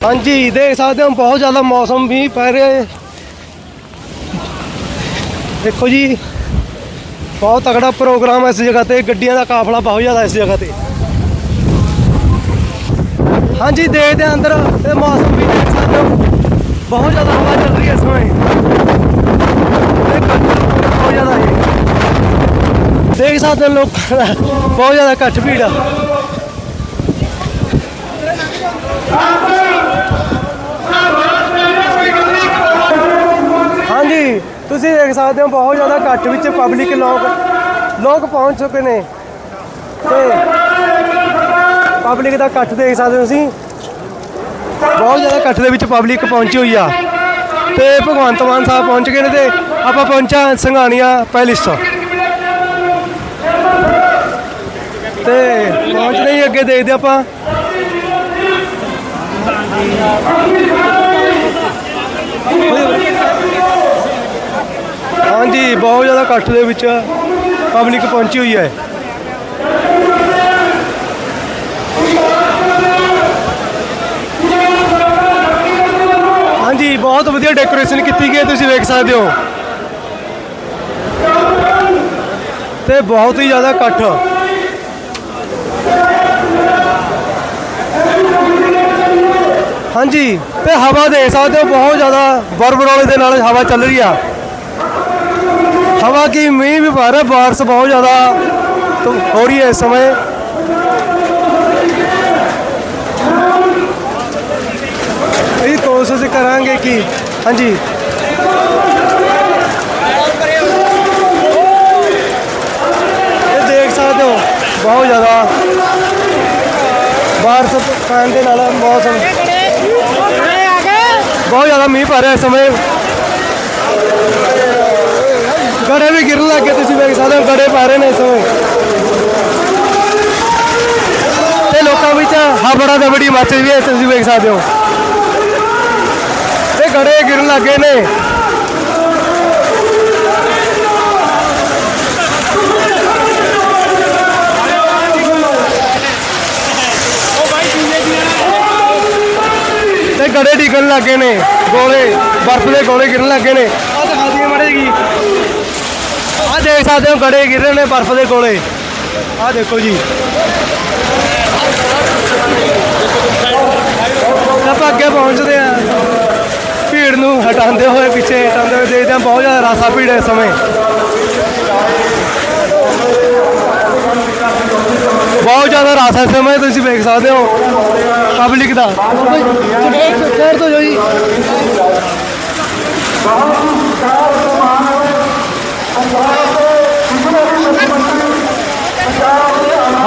ਹਾਂਜੀ, ਦੇਖ ਸਕਦੇ ਹੋ, ਬਹੁਤ ਜ਼ਿਆਦਾ ਮੌਸਮ ਵੀ ਪੈ ਰਿਹਾ ਹੈ। ਦੇਖੋ ਜੀ, ਬਹੁਤ ਤਕੜਾ ਪ੍ਰੋਗਰਾਮ ਹੈ ਇਸ ਜਗ੍ਹਾ ਤੇ, ਗੱਡੀਆਂ ਦਾ ਕਾਫਲਾ ਬਹੁਤ ਜ਼ਿਆਦਾ ਇਸ ਜਗ੍ਹਾ ਤੇ। ਹਾਂਜੀ, ਦੇਖਦੇ ਹਾਂ ਅੰਦਰ ਤੇ ਮੌਸਮ ਵੀ ਦੇਖ ਸਕਦੇ ਹੋ। ਬਹੁਤ ਜ਼ਿਆਦਾ ਹਵਾ ਚੱਲ ਰਹੀ ਹੈ ਇਸ ਸਮੇਂ। ਬਹੁਤ ਜ਼ਿਆਦਾ ਹੈ। ਦੇਖ ਸਕਦੇ ਹੋ ਲੋਕਾਂ ਦਾ ਬਹੁਤ ਜ਼ਿਆਦਾ ਘੱਟ ਭੀੜ ਆ ਹਾਂਜੀ ਤੁਸੀਂ ਦੇਖ ਸਕਦੇ ਹੋ ਬਹੁਤ ਜ਼ਿਆਦਾ ਇਕੱਠ ਵਿੱਚ ਪਬਲਿਕ ਲੋਕ ਲੋਕ ਪਹੁੰਚ ਚੁੱਕੇ ਨੇ। ਤੇ ਪਬਲਿਕ ਦਾ ਇਕੱਠ ਦੇਖ ਸਕਦੇ ਹੋ ਤੁਸੀਂ। ਬਹੁਤ ਜ਼ਿਆਦਾ ਇਕੱਠ ਦੇ ਵਿੱਚ ਪਬਲਿਕ ਪਹੁੰਚੀ ਹੋਈ ਆ। ਤੇ ਭਗਵੰਤ ਮਾਨ ਸਾਹਿਬ ਪਹੁੰਚ ਗਏ ਨੇ ਤੇ ਆਪਾਂ ਪਹੁੰਚਾ ਸੰਘਾਣੀਆਂ ਪੈਲਿਸ ਤੇ ਪਹੁੰਚਦੇ ਹੀ ਅੱਗੇ ਦੇਖਦੇ ਆਪਾਂ। ਹਾਂਜੀ, ਬਹੁਤ ਜ਼ਿਆਦਾ ਇਕੱਠ ਦੇ ਵਿੱਚ ਪਬਲਿਕ ਪਹੁੰਚੀ ਹੋਈ ਹੈ। ਹਾਂਜੀ, ਬਹੁਤ ਵਧੀਆ ਡੈਕੋਰੇਸ਼ਨ ਕੀਤੀ ਗਈ ਹੈ, ਤੁਸੀਂ ਵੇਖ ਸਕਦੇ ਹੋ। ਤੇ ਬਹੁਤ ਹੀ ਜ਼ਿਆਦਾ ਇਕੱਠ ਹਾਂਜੀ, ਤੇ ਹਵਾ ਦੇਖ ਸਕਦੇ ਹੋ, ਬਹੁਤ ਜ਼ਿਆਦਾ ਬਰਬਰੋਲੇ ਦੇ ਨਾਲ ਹਵਾ ਚੱਲ ਰਹੀ ਆ। ਹਵਾ ਕੀ ਮੀਂਹ ਵੀ ਪਾ ਰਿਹਾ ਬਾਰਿਸ਼ ਬਹੁਤ ਜ਼ਿਆਦਾ ਤੋਂ ਹੋ ਰਹੀ ਹੈ ਇਸ ਸਮੇਂ ਇਹ ਕੋਸ਼ਿਸ਼ ਕਰਾਂਗੇ ਕਿ ਹਾਂਜੀ ਇਹ ਦੇਖ ਸਕਦੇ ਹੋ ਬਹੁਤ ਜ਼ਿਆਦਾ ਬਾਰਿਸ਼ ਪੈਣ ਦੇ ਨਾਲ ਮੌਸਮ ਬਹੁਤ ਜ਼ਿਆਦਾ ਮੀਂਹ ਪੈ ਰਿਹਾ ਇਸ ਸਮੇਂ ਗੜੇ ਵੀ ਗਿਰਨ ਲੱਗੇ ਤੁਸੀਂ ਵੇਖ ਸਕਦੇ ਹੋ ਗੜੇ ਪੈ ਰਹੇ ਨੇ ਇਸ ਸਮੇਂ ਤੇ ਲੋਕਾਂ ਵਿੱਚ ਹਬੜਾ ਦਬੜੀ ਮੱਚ ਰਹੀ ਹੈ, ਤੁਸੀਂ ਵੇਖ ਸਕਦੇ ਹੋ। ਤੇ ਗੜੇ ਗਿਰਨ ਲੱਗੇ ਨੇ। ਤੇ ਗੜੇ ਡਿੱਗਣ ਲੱਗੇ ਨੇ, ਗੋਲੇ, ਬਰਫ਼ ਦੇ ਗੋਲੇ ਗਿਰਨ ਲੱਗੇ ਨੇ। ਆਹ ਦਿਖਾ ਦਈਏ ਮਾੜੇ ਜੀ। ਦੇਖ ਸਕਦੇ ਹੋ ਗੜੇ ਗਿਰ ਰਹੇ ਨੇ ਬਰਫ਼ ਦੇ ਕੋਲੇ। ਆਹ ਦੇਖੋ ਜੀ। ਆਪਾਂ ਅੱਗੇ ਪਹੁੰਚਦੇ ਆ ਭੀੜ ਨੂੰ ਹਟਾਉਂਦੇ ਹੋਏ ਪਿੱਛੇ ਹਟਾਉਂਦੇ ਹੋਏ ਦੇਖਦੇ ਹਾਂ, ਬਹੁਤ ਜ਼ਿਆਦਾ ਰਾਸਾ ਭੀੜ ਇਸ ਸਮੇਂ। ਬਹੁਤ ਜ਼ਿਆਦਾ ਰਾਸਾ ਇਸ ਸਮੇਂ, ਤੁਸੀਂ ਵੇਖ ਸਕਦੇ ਹੋ ਪਬਲਿਕ ਦਾ। ਸ਼ਹਿਰ ਤੋਂ ਜੋ।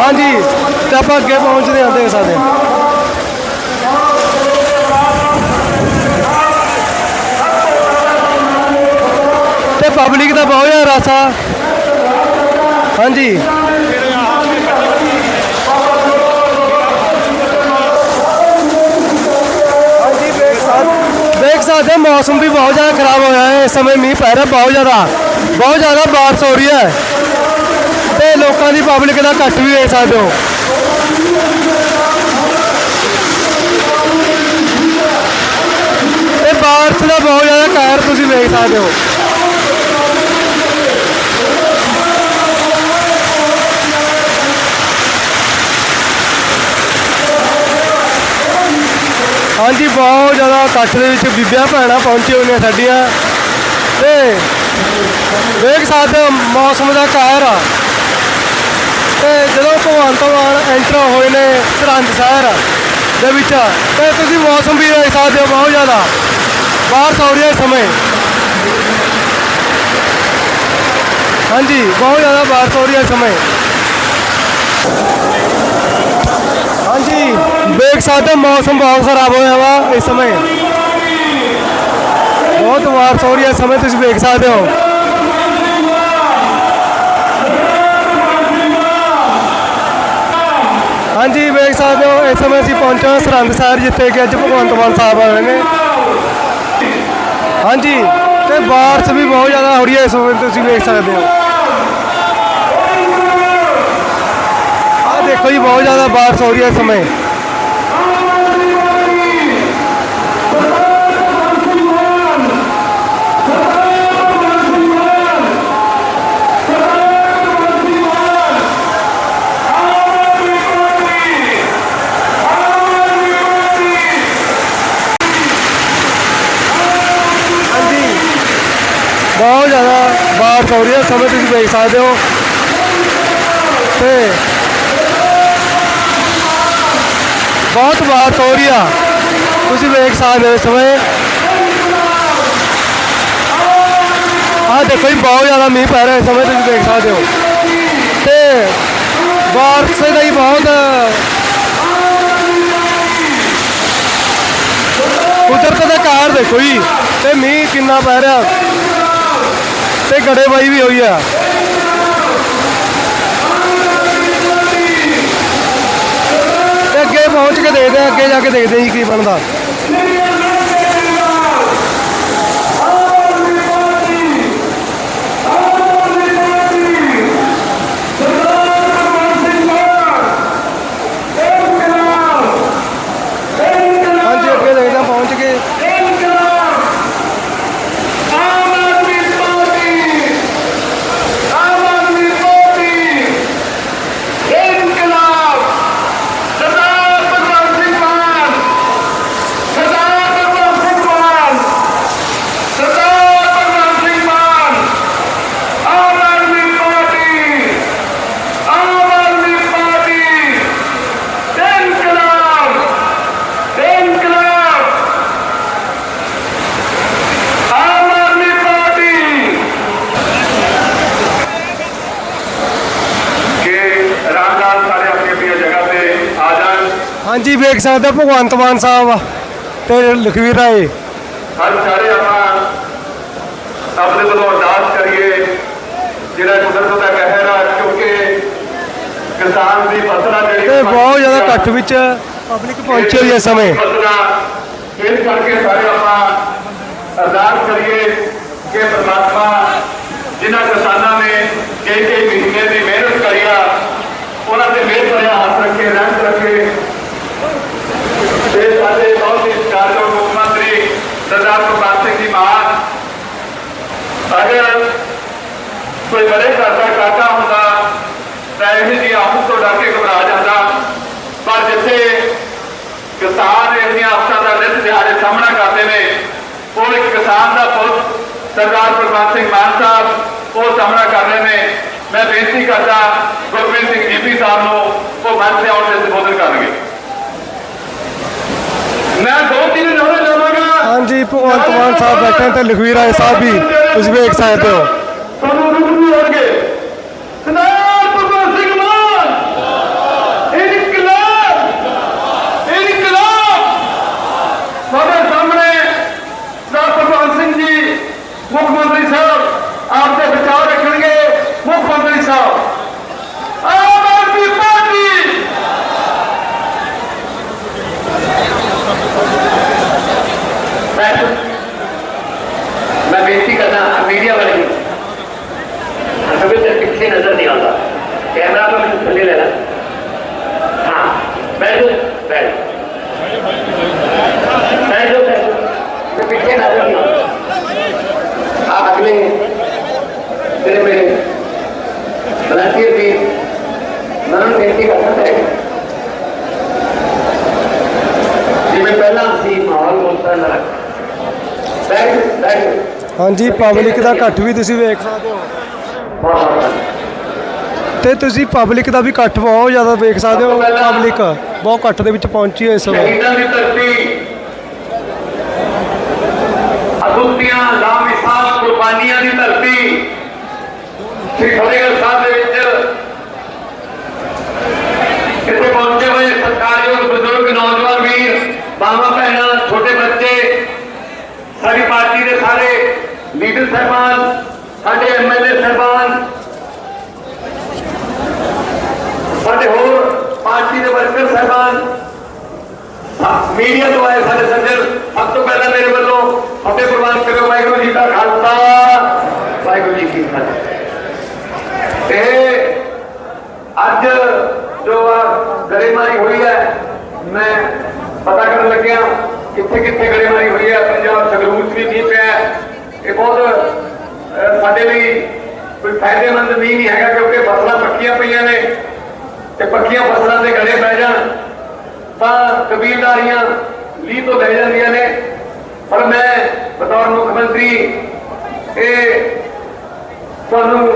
ਹਾਂਜੀ, ਤੇ ਆਪਾਂ ਅੱਗੇ ਪਹੁੰਚਦੇ ਹਾਂ, ਦੇਖ ਸਕਦੇ ਹਾਂ। ਤੇ ਪਬਲਿਕ ਦਾ ਬਹੁਤ ਜ਼ਿਆਦਾ ਰਸ ਆ। ਹਾਂਜੀ। ਵੇਖ ਸਕਦੇ ਦੇਖ ਸਕਦੇ ਮੌਸਮ ਵੀ ਬਹੁਤ ਜ਼ਿਆਦਾ ਖਰਾਬ ਹੋਇਆ ਹੈ, ਇਸ ਸਮੇਂ ਮੀਂਹ ਪੈ ਰਿਹਾ ਬਹੁਤ ਜ਼ਿਆਦਾ। ਬਹੁਤ ਜ਼ਿਆਦਾ ਬਾਰਿਸ਼ ਹੋ ਰਹੀ ਹੈ। ਤੇ ਲੋਕਾਂ ਦੀ ਪਬਲਿਕ ਦਾ ਇਕੱਠ ਵੀ ਵੇਖ ਸਕਦੇ ਹੋ। ਤੇ ਬਾਰਿਸ਼ ਦਾ ਬਹੁਤ ਜ਼ਿਆਦਾ ਕਹਿਰ ਤੁਸੀਂ ਵੇਖ ਸਕਦੇ ਹੋ। ਹਾਂਜੀ, ਬਹੁਤ ਜ਼ਿਆਦਾ ਇਕੱਠ ਦੇ ਵਿੱਚ ਬੀਬੀਆਂ ਭੈਣਾਂ ਪਹੁੰਚੇ ਹੋਈਆਂ ਸਾਡੀਆਂ। ਤੇ ਵੇਖ ਸਕਦੇ ਹੋ, ਮੌਸਮ ਦਾ ਕਹਿਰ ਆ। ਤੇ ਜਦੋਂ ਭਗਵੰਤ ਮਾਨ ਐਂਟਰ ਹੋਏ ਨੇ ਸਰਹੰਦ ਸ਼ਹਿਰ ਦੇ ਵਿੱਚ, ਤੇ ਤੁਸੀਂ ਮੌਸਮ ਵੀ ਦੇਖ ਸਕਦੇ ਹੋ ਬਹੁਤ ਜ਼ਿਆਦਾ। ਬਾਹਰ ਹੋ ਰਿਹਾ ਇਸ ਸਮੇਂ। ਹਾਂਜੀ, ਬਹੁਤ ਜ਼ਿਆਦਾ ਬਾਰਿਸ਼ ਹੋ ਰਹੀ ਹੈ ਇਸ ਸਮੇਂ। ਹਾਂਜੀ, ਵੇਖ ਸਕਦੇ ਹੋ ਮੌਸਮ ਬਹੁਤ ਖਰਾਬ ਹੋਇਆ ਵਾ ਇਸ ਸਮੇਂ। ਬਹੁਤ ਬਾਰਿਸ਼ ਹੋ ਰਹੀ ਹੈ ਇਸ ਸਮੇਂ, ਤੁਸੀਂ ਵੇਖ ਸਕਦੇ ਹੋ। ਹਾਂਜੀ, ਵੇਖ ਸਕਦੇ ਹੋ, ਇਸ ਸਮੇਂ ਅਸੀਂ ਪਹੁੰਚੇ ਹਾਂ ਸਰਹੰਦ ਸ਼ਹਿਰ ਜਿੱਥੇ ਕਿ ਅੱਜ ਭਗਵੰਤ ਮਾਨ ਸਾਹਿਬ ਆਏ ਨੇ। ਹਾਂਜੀ, ਤੇ ਬਾਰਿਸ਼ ਵੀ ਬਹੁਤ ਜ਼ਿਆਦਾ ਹੋ ਰਹੀ ਹੈ, ਇਸ ਸਮੇਂ ਤੁਸੀਂ ਵੇਖ ਸਕਦੇ ਹੋ। ਆਹ ਦੇਖੋ ਜੀ, ਬਹੁਤ ਜ਼ਿਆਦਾ ਬਾਰਿਸ਼ ਹੋ ਰਹੀ ਹੈ ਇਸ ਸਮੇਂ। ਬਹੁਤ ਜ਼ਿਆਦਾ ਬਾਰਿਸ਼ ਹੋ ਰਹੀ ਹੈ, ਸਮੇਂ ਤੁਸੀਂ ਵੇਖ ਸਕਦੇ ਹੋ। ਤੇ ਬਹੁਤ ਬਾਰਿਸ਼ ਹੋ ਰਹੀ ਆ। ਤੁਸੀਂ ਵੇਖ ਸਕਦੇ ਹੋ ਇਸ ਸਮੇਂ। ਆਹ ਦੇਖੋ ਜੀ, ਬਹੁਤ ਜ਼ਿਆਦਾ ਮੀਂਹ ਪੈ ਰਿਹਾ ਇਸ ਸਮੇਂ, ਤੁਸੀਂ ਦੇਖ ਸਕਦੇ ਹੋ। ਤੇ ਬਾਰਿਸ਼ ਦਾ ਹੀ ਬਹੁਤ ਕੁਦਰਤ ਦਾ ਕਾਰ ਦੇਖੋ ਜੀ, ਤੇ ਮੀਂਹ ਕਿੰਨਾ ਪੈ ਰਿਹਾ। ਤੇ ਗੜੇਬਾਈ ਵੀ ਹੋਈ ਆ। ਤੇ ਅੱਗੇ ਪਹੁੰਚ ਕੇ ਦੇਖਦੇ ਆ, ਅੱਗੇ ਜਾ ਕੇ ਦੇਖਦੇ ਜੀ ਕੀ ਬਣਦਾ ਹਾਂਜੀ ਅੱਗੇ ਦੇਖਦੇ ਆ ਪਹੁੰਚ ਕੇ ਆਮ ਆਦਮੀ ਪਾਰਟੀ ਆਮ ਆਦਮੀ ਪਾਰਟੀ ਇਨਕਲਾਬ ਸਰਦਾਰ ਭਗਵੰਤ ਸਿੰਘ ਮਾਨ ਸਰਦਾਰ ਭਗਵੰਤ ਸਿੰਘ ਮਾਨ ਸਰਦਾਰ ਭਗਵੰਤ ਸਿੰਘ ਮਾਨ ਆਮ ਆਦਮੀ ਪਾਰਟੀ ਆਮ ਆਦਮੀ ਪਾਰਟੀ ਇਨਕਲਾਬ ਇਨਕਲਾਬ ਆਮ ਆਦਮੀ ਪਾਰਟੀ ਕਿ ਰਾਮਦਾਸ ਸਾਰੇ ਆਪਣੀ ਆਪਣੀ ਜਗ੍ਹਾ ਤੇ ਆ ਜਾਣ ਹਾਂਜੀ ਵੇਖ ਸਕਦੇ ਭਗਵੰਤ ਮਾਨ ਸਾਹਿਬ ਤੇ ਲਖਵੀਰ ਰਾਏ। ਹਰ ਸਾਰੇ ਆਪਾਂ ਆਪਣੇ ਵੱਲੋਂ ਅਰਦਾਸ ਕਰੀਏ ਜਿਹੜਾ ਕੁਦਰਤ ਦਾ ਕਹਿਰ ਆ ਕਿਉਂਕਿ ਕਿਸਾਨ ਦੀ ਫਸਲਾਂ ਜਿਹੜੀ ਤੇ ਬਹੁਤ ਜ਼ਿਆਦਾ ਇਕੱਠ ਵਿੱਚ ਪਬਲਿਕ ਪਹੁੰਚੀ ਹੋਈ ਹੈ ਇਸ ਸਮੇਂ। ਇਸ ਕਰਕੇ ਸਾਰੇ ਆਪਾਂ ਅਰਦਾਸ ਕਰੀਏ ਕਿ ਪ੍ਰਮਾਤਮਾ ਜਿਨ੍ਹਾਂ ਕਿਸਾਨਾਂ ਨੇ ਕਈ ਕਈ ਮਹੀਨੇ ਦੀ ਮਿਹਨਤ ਕਰੀ ਆ ਉਹਨਾਂ ਤੇ ਮਿਹਰ ਭਰਿਆ ਹੱਥ ਰੱਖੇ ਰਹਿਮਤ ਰੱਖੇ ਤੇ ਸਾਡੇ ਬਹੁਤ ਹੀ ਸਤਿਕਾਰਯੋਗ ਮੁੱਖ ਮੰਤਰੀ ਸਰਦਾਰ ਭਗਵੰਤ ਸਿੰਘ ਜੀ ਮਾਨ ਅਗਰ ਕੋਈ ਬੜੇ ਘਰ ਦਾ ਕਾਕਾ ਹੁੰਦਾ ਤਾਂ ਇਹ ਜੀ ਆਪ ਤੋਂ ਡਰ ਕੇ ਘਬਰਾ ਜਾਂਦਾ। ਪਰ ਜਿੱਥੇ ਕਿਸਾਨ ਇਹ ਜਿਹੀਆਂ ਦਾ ਨਿਤ ਦਿਹਾੜੇ ਸਾਹਮਣਾ ਕਰਦੇ ਨੇ, ਉਹ ਇੱਕ ਕਿਸਾਨ ਦਾ ਪੁੱਤ, ਸਰਦਾਰ ਭਗਵੰਤ ਸਿੰਘ ਮਾਨ ਸਾਹਿਬ, ਉਹ ਸਾਹਮਣਾ ਕਰ ਰਹੇ ਨੇ। ਮੈਂ ਬੇਨਤੀ ਕਰਦਾ ਗੁਰਮੀਤ ਸਿੰਘ ਜੀਪੀ ਸਾਹਿਬ ਨੂੰ ਉਹ ਮੰਚ ਤੇ ਆਉਣ ਦੇ ਸੰਬੋਧਨ ਕਰਨਗੇ। ਮੈਂ ਦੋ ਤਿੰਨ ਨੋਰੇ ਲਵਾਂਗਾ ਹਾਂਜੀ ਭਗਵੰਤ ਮਾਨ ਸਾਹਿਬ ਬੈਠੇ ਤੇ ਲਖਵੀਰ ਰਾਏ ਸਾਹਿਬ ਵੀ। ਤੁਸੀਂ ਵੇਖ ਸਕਦੇ ਹੋ ਤੁਹਾਨੂੰ ਰੁਕ ਨਹੀਂ ਹੋਣਗੇ ਸਰਦਾਰ ਭਗਵੰਤ ਸਿੰਘ ਮਾਨ ਇਨਕਲਾਬ ਇਨਕਲਾਬ ਸਾਡੇ ਸਾਹਮਣੇ ਸਰਦਾਰ ਭਗਵੰਤ ਸਿੰਘ ਜੀ ਮੁੱਖ ਮੰਤਰੀ ਸਾਹਿਬ ਆਪ ਦੇ ਬਚਾਅ ਰੱਖਣਗੇ ਮੁੱਖ ਮੰਤਰੀ ਸਾਹਿਬ ਆਮ ਆਦਮੀ ਪਾਰਟੀ ਮੈਂ ਮੈਂ ਬੇਨਤੀ ਕਰਦਾ ਮੀਡੀਆ ਵਾਲੇ ਨੂੰ ਪਿੱਛੇ ਨਜ਼ਰ ਨਹੀਂ ਆਉਂਦਾ। ਕੈਮਰਾ ਤੋਂ ਮੈਨੂੰ ਥੱਲੇ ਲੈਣਾ ਹਾਂ ਬੈਠ। ਤੇ ਪਿੱਛੇ ਨਜ਼ਰ ਨਹੀਂ ਆਉਂਦਾ। ਆ ਅਗਲੇ ਤੇਰੇ ਮੇਰੇ ਵਲੰਟੀਅਰ ਵੀ ਮੈਂ ਉਹਨਾਂ ਨੂੰ ਬੇਨਤੀ ਕਰਦਾ ਹੈ। ਜਿਵੇਂ ਪਹਿਲਾਂ ਸੀ ਮਾਹੌਲ ਤਰ੍ਹਾਂ ਨਾ ਬੈਠ ਬੈਠ। ਹਾਂਜੀ ਪਬਲਿਕ ਦਾ ਇਕੱਠ ਵੀ ਤੁਸੀਂ ਵੇਖ ਸਕਦੇ ਹੋ। ਬਹੁਤ ਬਹੁਤ ਧੰਨਵਾਦ। ਤੇ ਤੁਸੀਂ ਪਬਲਿਕ ਦਾ ਵੀ ਇਕੱਠ ਬਹੁਤ ਜ਼ਿਆਦਾ ਵੇਖ ਸਕਦੇ ਹੋ ਪਬਲਿਕ ਬਹੁਤ ਇਕੱਠ ਦੇ ਵਿੱਚ ਪਹੁੰਚੀ ਹੈ ਇਸ ਸਮੇਂ ਸ਼ਹੀਦਾਂ ਦੀ ਧਰਤੀ, ਅਦੁੱਤੀਆਂ ਲਾਮਿਸਾਲ ਕੁਰਬਾਨੀਆਂ ਦੀ ਧਰਤੀ, ਸ੍ਰੀ ਫਤਿਹਗੜ੍ਹ ਸਾਹਿਬ ਦੇ ਵਿੱਚ ਇੱਥੇ ਪਹੁੰਚੇ ਹੋਏ ਸਤਿਕਾਰਯੋਗ ਬਜ਼ੁਰਗ ਨੌਜਵਾਨ ਵੀਰ ਮਾਵਾਂ ਭੈਣਾਂ, ਛੋਟੇ ਬੱਚੇ, ਸਾਡੀ ਪਾਰਟੀ ਦੇ ਸਾਰੇ ਲੀਡਰ ਸਾਹਿਬਾਨ, ਸਾਡੇ ਐਮਐਲਏ ਸਾਹਿਬਾਨ ਸਾਡੇ ਹੋਰ ਪਾਰਟੀ ਦੇ ਵਰਕਰ ਸਾਹਿਬਾਨ। ਮੀਡੀਆ ਤੋਂ ਆਏ ਸਾਡੇ ਸੱਜਣ ਸਭ ਤੋਂ ਪਹਿਲਾਂ ਮੇਰੇ ਵੱਲੋਂ ਫਤਿਹ ਪ੍ਰਵਾਨ ਕਰੋ ਵਾਹਿਗੁਰੂ ਜੀ ਦਾ ਖਾਲਸਾ। ਵਾਹਿਗੁਰੂ ਜੀ ਕੀ ਫਤਿਹ। ਤੇ ਅੱਜ ਜੋ ਗਰੇਮਾਰੀ ਹੋਈ ਹੈ, ਮੈਂ ਪਤਾ ਕਰਨ ਲੱਗਿਆ ਕਿੱਥੇ ਕਿੱਥੇ ਗਰੇਮਾਰੀ ਹੋਈ ਹੈ। ਪੰਜਾਬ ਸੰਗਰੂਰ 'ਚ ਵੀ ਮੀਂਹ ਪਿਆ ਇਹ ਬਹੁਤ ਸਾਡੇ ਲਈ ਕੋਈ ਫਾਇਦੇਮੰਦ ਮੀਂਹ ਨਹੀਂ ਹੈਗਾ ਕਿਉਂਕਿ ਫਸਲਾਂ ਪੱਕੀਆਂ ਪਈਆਂ ਨੇ। ਤੇ ਪੱਕੀਆਂ ਫਸਲਾਂ ਦੇ ਗੜੇ ਪੈ ਜਾਣ, ਤਾਂ ਕਬੀਲਦਾਰੀਆਂ ਲੀਹ ਤੋਂ ਲੈ ਜਾਂਦੀਆਂ ਨੇ। ਪਰ ਮੈਂ ਬਤੌਰ ਮੁੱਖ ਮੰਤਰੀ, ਇਹ ਤੁਹਾਨੂੰ